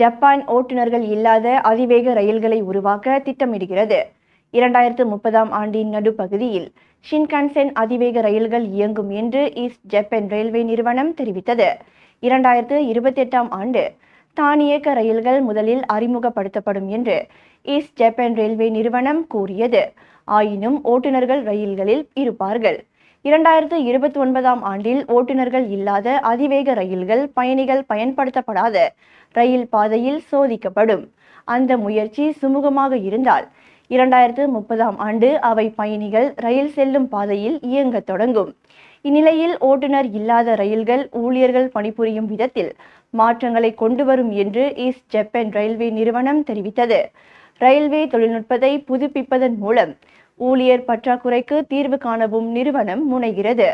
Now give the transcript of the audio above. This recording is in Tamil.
ஜப்பான் ஓட்டுநர்கள் இல்லாத அதிவேக ரயில்களை உருவாக்க திட்டமிடுகிறது. இரண்டாயிரத்து முப்பதாம் ஆண்டின் நடுப்பகுதியில் ஷின்கான்சென் அதிவேக ரயில்கள் இயங்கும் என்று ஈஸ்ட் ஜப்பான் ரயில்வே நிறுவனம் தெரிவித்தது. இரண்டாயிரத்து இருபத்தெட்டாம் ஆண்டு தானியக்க ரயில்கள் முதலில் அறிமுகப்படுத்தப்படும் என்று ஈஸ்ட் ஜப்பான் ரயில்வே நிறுவனம் கூறியது. ஆயினும் ஓட்டுநர்கள் ரயில்களில் இருப்பார்கள். இரண்டாயிரத்து இருபத்தி ஒன்பதாம் ஆண்டில் ஓட்டுநர்கள் இல்லாத அதிவேக ரயில்கள் பயணிகள் பயன்படுத்தப்படாத ரயில் பாதையில் சோதிக்கப்படும். அந்த முயற்சி சுமூகமாக இருந்தால் இரண்டாயிரத்து முப்பதாம் ஆண்டு அவை பயணிகள் ரயில் செல்லும் பாதையில் இயங்கத் தொடங்கும். இந்நிலையில் ஓட்டுநர் இல்லாத ரயில்கள் ஊழியர்கள் பணிபுரியும் விதத்தில் மாற்றங்களை கொண்டு வரும் என்று ஈஸ்ட் ஜப்பான் ரயில்வே நிறுவனம் தெரிவித்தது. ரயில்வே தொழில்நுட்பத்தை புதுப்பிப்பதன் மூலம் ஊழியர் பற்றாக்குறைக்கு தீர்வு காணவும் நிறுவனம் முனைகிறது.